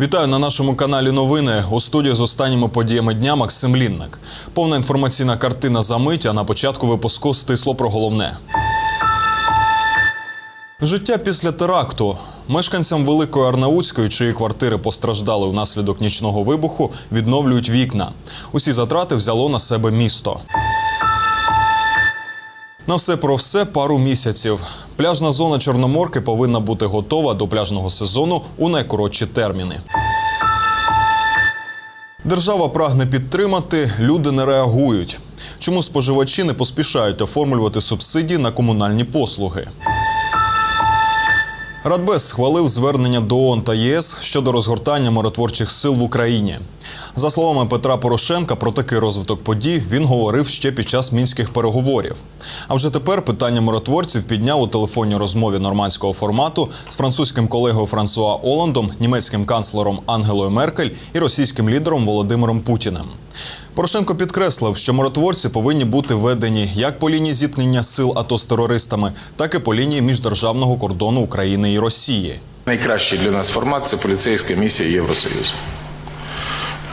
Вітаю на нашому каналі Новини. У студії з останніми подіями дня Максим Лінник. Повна інформаційна картина за мить, а на початку випуску стисло про головне. Життя після теракту. Мешканцям Великої Арнаутської, чиї квартири постраждали внаслідок нічного вибуху, відновлюють вікна. Усі затрати взяло на себе місто. На все про все пару місяців. Пляжна зона Чорноморки повинна бути готова до пляжного сезону у найкоротші терміни. Держава прагне підтримати, люди не реагують. Чому споживачі не поспішають оформлювати субсидії на комунальні послуги? Радбез схвалив звернення до ООН та ЄС щодо розгортання миротворчих сил в Україні. За словами Петра Порошенка, про такий розвиток подій він говорив ще під час мінських переговорів. А вже тепер питання миротворців підняв у телефонній розмові нормандського формату з французьким колегою Франсуа Оландом, німецьким канцлером Ангелою Меркель і російським лідером Володимиром Путіним. Порошенко підкреслив, що миротворці повинні бути введені як по лінії зіткнення сил АТО з терористами, так і по лінії міждержавного кордону України і Росії. Найкращий для нас формат це поліцейська місія Євросоюзу.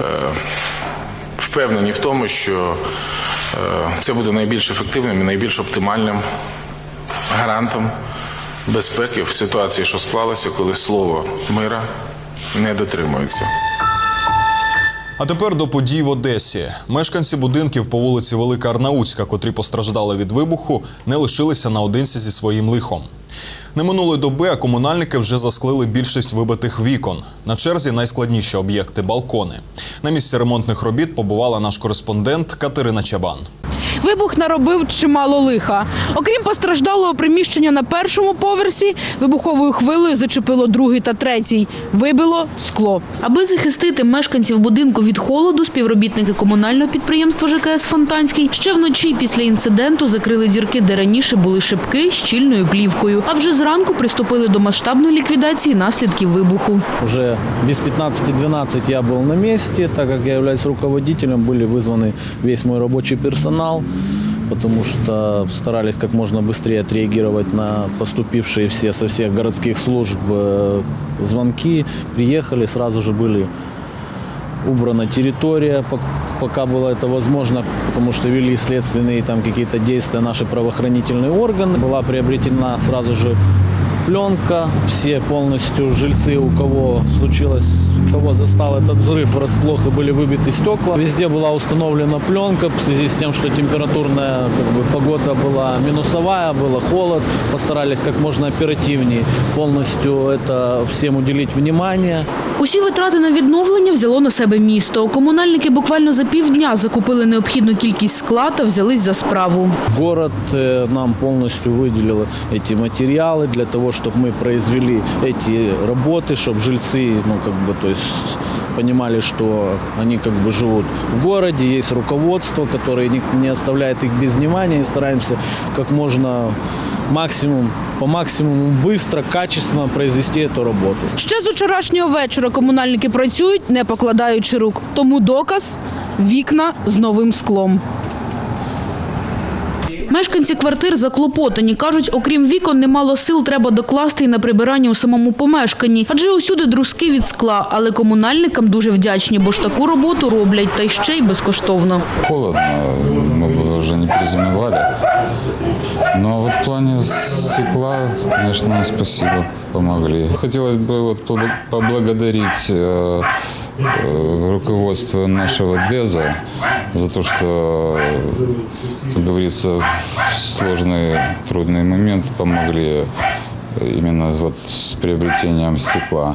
Е, Впевнені в тому, що е, це буде найбільш ефективним і найбільш оптимальним гарантом безпеки в ситуації, що склалося, коли слово мира не дотримується. А тепер до подій в Одесі. Мешканці будинків по вулиці Велика Арнаутська, котрі постраждали від вибуху, не лишилися наодинці зі своїм лихом. Не минулої доби, а комунальники вже засклили більшість вибитих вікон. На черзі найскладніші об'єкти балкони. На місці ремонтних робіт побувала наш кореспондент Катерина Чабан. Вибух наробив чимало лиха. Окрім постраждалого приміщення на першому поверсі, вибуховою хвилею зачепило другий та третій. Вибило скло. Аби захистити мешканців будинку від холоду, співробітники комунального підприємства ЖКС Фонтанський ще вночі після інциденту закрили дірки, де раніше були шибки щільною плівкою. А вже зранку приступили до масштабної ліквідації наслідків вибуху. Уже без 15-12 я был на месте, так как я являюсь руководителем, были вызваны весь мой рабочий персонал, потому что старались как можно быстрее отреагировать на поступившие все со всех городских служб э, звонки. Приехали, сразу же были убрана территория, пок- пока было это возможно, потому что вели следственные там какие-то действия наши правоохранительные органы. Была приобретена сразу же пленка, все полностью жильцы, у кого случилось, кого застал этот взрыв врасплох и были выбиты стекла. Везде была установлена пленка в связи с тем, что температурная как бы, погода была минусовая, было холод. Постарались как можно оперативнее полностью это всем уделить внимание. Усі витрати на відновлення взяло на себе місто. Комунальники буквально за півдня закупили необхідну кількість скла та взялись за справу. Город э, нам полностью выделил эти материалы для того, чтобы мы произвели эти работы, чтобы жильцы, ну, как бы, то есть понимали, что они как бы живут в городе, есть руководство, которое не, не оставляет их без внимания, и стараемся как можно максимум, по максимуму быстро, качественно произвести эту работу. Ще з вчорашнього вечора комунальники працюють, не покладаючи рук. Тому доказ – вікна з новим склом. Мешканці квартир заклопотані. Кажуть, окрім вікон, немало сил треба докласти і на прибирання у самому помешканні. Адже усюди друзки від скла. Але комунальникам дуже вдячні, бо ж таку роботу роблять, та й ще й безкоштовно. холодно, мы бы уже не перезимовали. Но вот в плане стекла, конечно, спасибо, помогли. Хотелось бы вот побл- поблагодарить э, э, руководство нашего ДЭЗа за то, что, как говорится, в сложный, трудный момент помогли именно вот с приобретением стекла.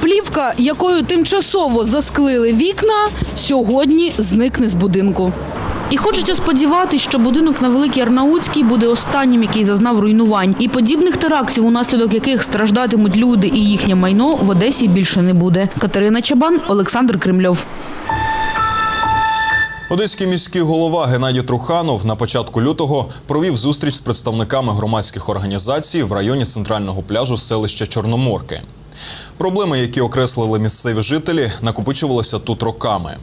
Плівка, якою тимчасово засклили вікна, сьогодні зникне з будинку. І хочеться сподіватися, що будинок на Великій Арнаутській буде останнім, який зазнав руйнувань. І подібних терактів, унаслідок яких страждатимуть люди і їхнє майно, в Одесі більше не буде. Катерина Чабан, Олександр Кремльов. Одеський міський голова Геннадій Труханов на початку лютого провів зустріч з представниками громадських організацій в районі центрального пляжу селища Чорноморки. Проблеми, які окреслили місцеві жителі, накопичувалися тут роками.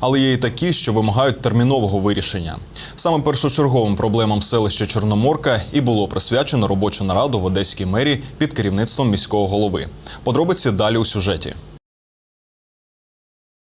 Але є і такі, що вимагають термінового вирішення. Саме першочерговим проблемам селища Чорноморка і було присвячено робочу нараду в Одеській мерії під керівництвом міського голови. Подробиці далі у сюжеті.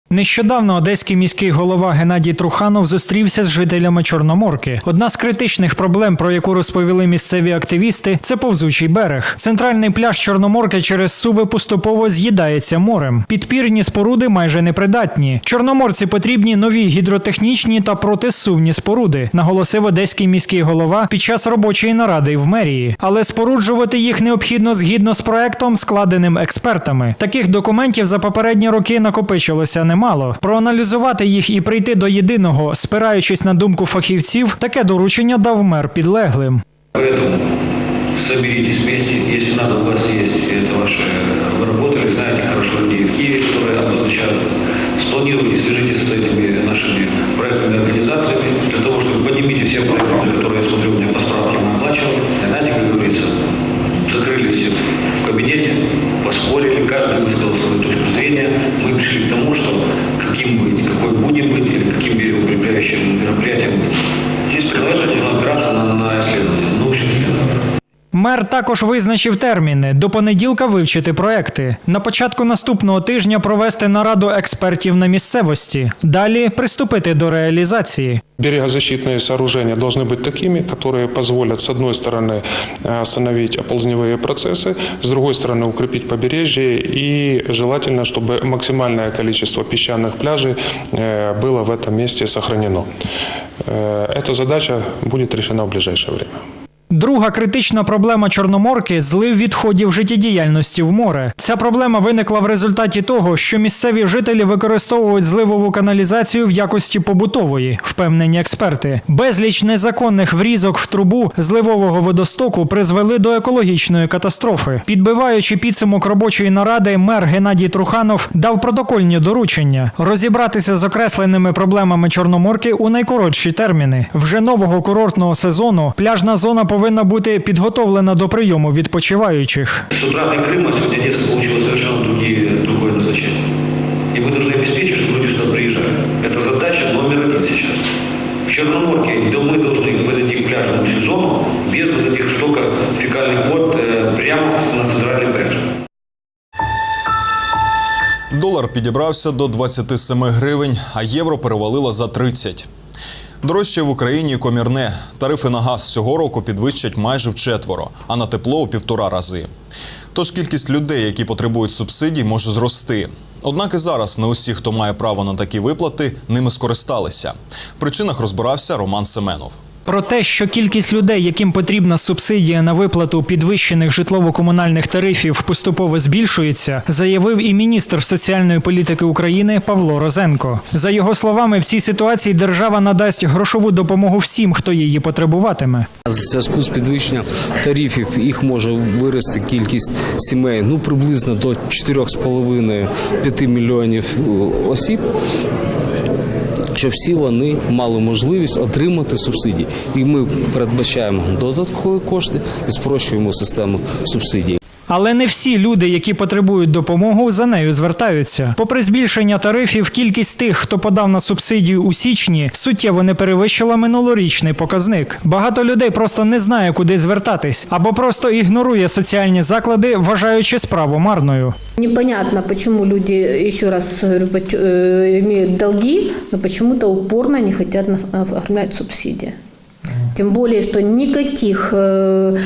Нещодавно одеський міський голова Геннадій Труханов зустрівся з жителями Чорноморки. Одна з критичних проблем, про яку розповіли місцеві активісти, це повзучий берег. Центральний пляж Чорноморки через суви поступово з'їдається морем. Підпірні споруди майже непридатні. Чорноморці потрібні нові гідротехнічні та протисувні споруди, наголосив одеський міський голова під час робочої наради в мерії. Але споруджувати їх необхідно згідно з проектом, складеним експертами. Таких документів за попередні роки накопичилося немало. Проаналізувати їх і прийти до єдиного, спираючись на думку фахівців, таке доручення дав мер підлеглим. Поэтому соберитесь вместе, если надо, у вас есть это ваше, вы работали, знаете хорошо людей в Киеве, которые обозначают, спланируйте, свяжитесь с этими нашими проектными организациями, для того, чтобы поднимите все проекты, которые, я смотрю, у меня по справке мы оплачивали. Знаете, как говорится, закрыли все в кабинете, поспорили, каждый высказал Мер також визначив терміни до понеділка вивчити проекти. На початку наступного тижня провести нараду експертів на місцевості. Далі приступити до реалізації. Берегозащитные сооружения должны быть такими, которые позволят, с одной стороны, э, остановить оползневые процессы, с другой стороны, укрепить побережье и желательно, чтобы максимальное количество песчаных пляжей э, было в этом месте сохранено. Э, Эта задача будет решена в ближайшее время. Друга критична проблема Чорноморки злив відходів життєдіяльності в море. Ця проблема виникла в результаті того, що місцеві жителі використовують зливову каналізацію в якості побутової, впевнені експерти. Безліч незаконних врізок в трубу зливового водостоку призвели до екологічної катастрофи. Підбиваючи підсумок робочої наради, мер Геннадій Труханов дав протокольні доручення розібратися з окресленими проблемами Чорноморки у найкоротші терміни. Вже нового курортного сезону пляжна зона повинна бути підготовлена до прийому відпочиваючих. С утраты Крыма сегодня Одесса получила совершенно другие, другое назначение. И мы должны обеспечить, чтобы люди сюда приезжали. Это задача номер один сейчас. В Черноморке да мы должны подойти к пляжному сезону без вот этих столько фекальных вод э, прямо на центральный пляж. Долар підібрався до 27 гривень, а євро перевалило за 30. Дорожче в Україні комірне. Тарифи на газ цього року підвищать майже вчетверо, а на тепло у півтора рази. Тож кількість людей, які потребують субсидій, може зрости. Однак і зараз не усі, хто має право на такі виплати, ними скористалися. В причинах розбирався Роман Семенов. Про те, що кількість людей, яким потрібна субсидія на виплату підвищених житлово-комунальних тарифів, поступово збільшується, заявив і міністр соціальної політики України Павло Розенко. За його словами, в цій ситуації держава надасть грошову допомогу всім, хто її потребуватиме. Зв'язку з підвищенням тарифів їх може вирости кількість сімей ну приблизно до 4,5-5 мільйонів е, осіб. Що всі вони мали можливість отримати субсидії, і ми передбачаємо додаткові кошти і спрощуємо систему субсидій. Але не всі люди, які потребують допомогу, за нею звертаються. Попри збільшення тарифів, кількість тих, хто подав на субсидію у січні, суттєво не перевищила минулорічний показник. Багато людей просто не знає, куди звертатись, або просто ігнорує соціальні заклади, вважаючи справу марною. Непонятно, почему люди, еще раз э, имеют долги, но почему-то упорно не хотят на- оформлять субсидии. Тем более, что никаких э,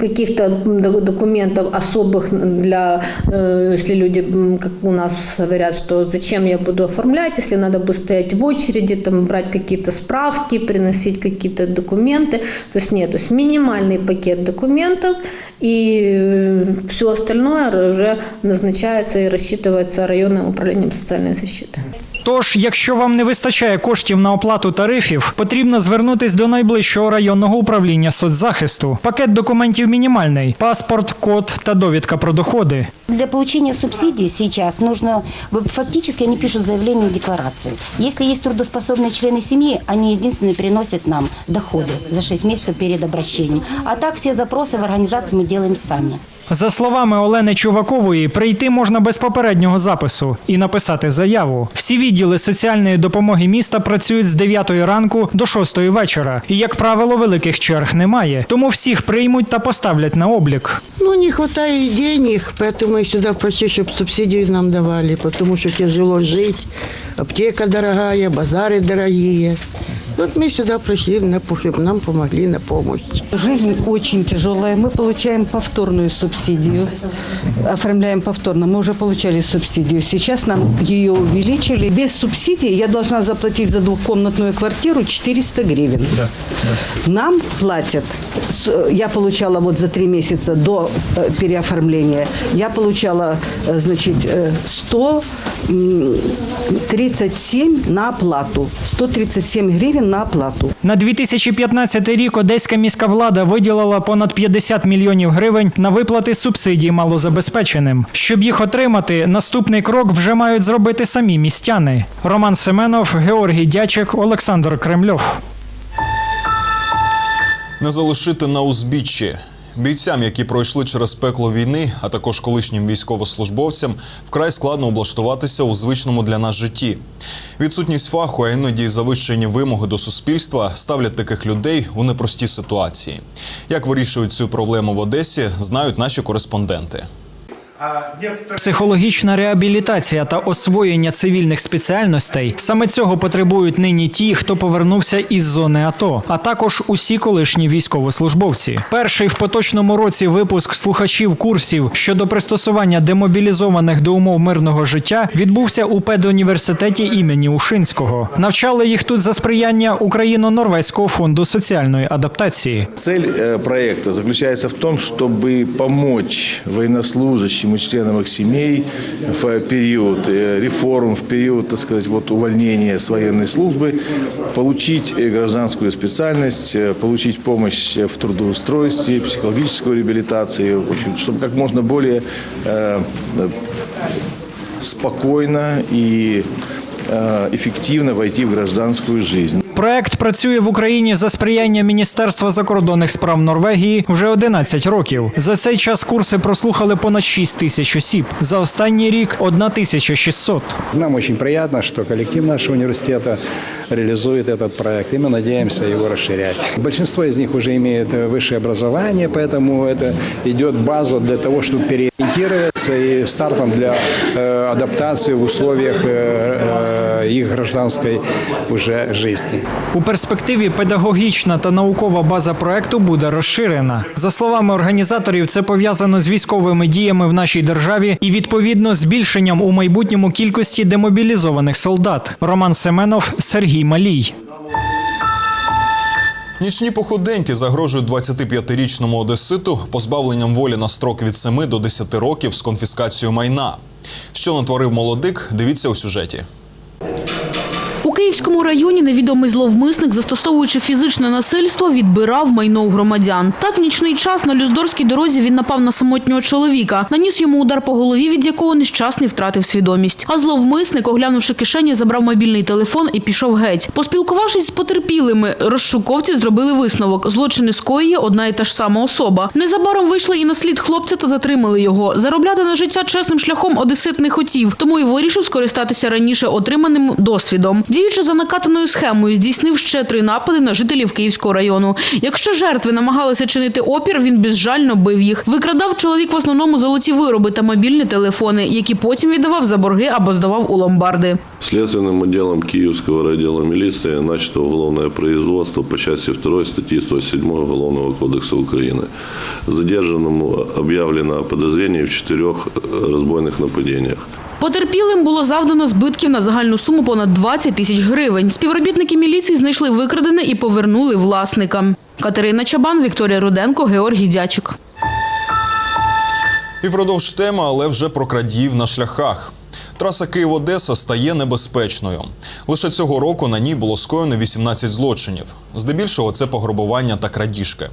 каких-то документов особых для, э, если люди, как у нас говорят, что зачем я буду оформлять, если надо бы стоять в очереди, там, брать какие-то справки, приносить какие-то документы. То есть нет, то есть минимальный пакет документов и все остальное уже назначается и рассчитывается районным управлением социальной защиты. Тож, якщо вам не вистачає коштів на оплату тарифів, потрібно звернутись до найближчого районного управління соцзахисту. Пакет документів мінімальний: паспорт, код та довідка про доходи. Для получения субсидий сейчас нужно, вы- фактически они пишут заявление и декларацию. Если есть трудоспособные члены семьи, они единственные приносят нам доходы за 6 месяцев перед обращением. А так все запросы в организации мы делаем сами. За словами Олени Чувакової, прийти можна без попереднього запису і написати заяву. Всі відділи соціальної допомоги міста працюють з 9 ранку до 6 вечора. І, як правило, великих черг немає. Тому всіх приймуть та поставлять на облік. Ну, не хватает денег, поэтому я сюда просил, чтобы субсидии нам давали, потому что тяжело жить. Аптека дорогая, базары дорогие. Вот мы сюда пришли, на, чтобы нам помогли на помощь. Жизнь очень тяжелая. Мы получаем повторную субсидию. Оформляем повторно. Мы уже получали субсидию. Сейчас нам ее увеличили. Без субсидии я должна заплатить за двухкомнатную квартиру 400 гривен. Нам платят. с- Я получала вот за три месяца до э, переоформления. Я получала, э, значит, э, 137 на оплату. 137 гривен на плату. На 2015 рік одеська міська влада виділила понад 50 мільйонів гривень на виплати субсидій малозабезпеченим. Щоб їх отримати, наступний крок вже мають зробити самі містяни. Роман Семенов, Георгій Дячик, Олександр Кремльов. Не залишити на узбіччі. Бійцям, які пройшли через пекло війни, а також колишнім військовослужбовцям, вкрай складно облаштуватися у звичному для нас житті. Відсутність фаху, а іноді завищені вимоги до суспільства ставлять таких людей у непрості ситуації. Як вирішують цю проблему в Одесі, знають наші кореспонденти. Психологічна реабілітація та освоєння цивільних спеціальностей саме цього потребують нині ті, хто повернувся із зони АТО, а також усі колишні військовослужбовці. Перший в поточному році випуск слухачів курсів щодо пристосування демобілізованих до умов мирного життя відбувся у педуніверситеті імені Ушинського. Навчали їх тут за сприяння Україно-Норвезького фонду соціальної адаптації. Цель э, проекта заключается в том, чтобы помочь и членам их семей в период э, реформ, в период, так сказать, вот увольнения с военной службы, получить э, гражданскую специальность, э, получить помощь в трудоустройстве, психологическую реабилитацию, в общем, чтобы как можно более спокойно и эффективно войти в гражданскую жизнь. Проект працює в Україні за сприяння Міністерства закордонних справ Норвегії вже 11 років. За цей час курси прослухали понад 6 тисяч осіб. За останній рік 1600. Нам очень приятно, что коллектив нашего университета реализует этот проект, и мы надеемся его расширять. Большинство из них уже имеет э, высшее образование, поэтому это идет база для того, чтобы переориентироваться и стартом для э, адаптации в условиях э, э, их гражданской уже жизни. У перспективі педагогічна та наукова база проекту буде розширена. За словами організаторів, це пов'язано з військовими діями в нашій державі і відповідно збільшенням у майбутньому кількості демобілізованих солдат. Роман Семенов, Сергій Малій. Нічні походеньки загрожують 25-річному одеситу позбавленням волі на строк від 7 до 10 років з конфіскацією майна. Що натворив молодик, дивіться у сюжеті. Київському районі невідомий зловмисник, застосовуючи фізичне насильство, відбирав майно у громадян. Так, в нічний час на Люздорській дорозі він напав на самотнього чоловіка, наніс йому удар по голові, від якого нещасний втратив свідомість. А зловмисник, оглянувши кишені, забрав мобільний телефон і пішов геть. Поспілкувавшись з потерпілими, розшуковці зробили висновок. Злочини скоює одна і та ж сама особа. Незабаром вийшли і на слід хлопця та затримали його. Заробляти на життя чесним шляхом одесит не хотів, тому і вирішив скористатися раніше отриманим досвідом Діючи за накатаною схемою, здійснив ще три напади на жителів Київського району. Якщо жертви намагалися чинити опір, він безжально бив їх. Викрадав чоловік в основному золоті вироби та мобільні телефони, які потім віддавав за борги або здавав у ломбарди. Следственным отделом Киевского райотдела милиции начато уголовное производство по части 2 статьи 107 Уголовного кодекса Украины. Задержанному объявлено о подозрении в четырех разбойных нападениях. Потерпілим було завдано збитків на загальну суму понад 20 тисяч гривень. Співробітники міліції знайшли викрадене і повернули власникам. Катерина Чабан, Вікторія Руденко, Георгій Дячик. І продовж теми, але вже про крадіїв на шляхах. Траса Київ-Одеса стає небезпечною. Лише цього року на ній було скоєно 18 злочинів. Здебільшого це пограбування та крадіжки.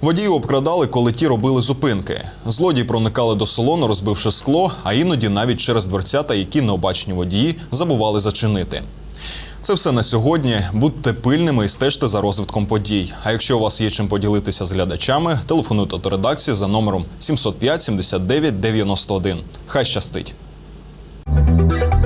Водіїв обкрадали, коли ті робили зупинки. Злодії проникали до салону, розбивши скло, а іноді навіть через дверцята, які необачні водії забували зачинити. Це все на сьогодні. Будьте пильними і стежте за розвитком подій. А якщо у вас є чим поділитися з глядачами, телефонуйте до редакції за номером 705 79 91. Хай щастить! Thank you.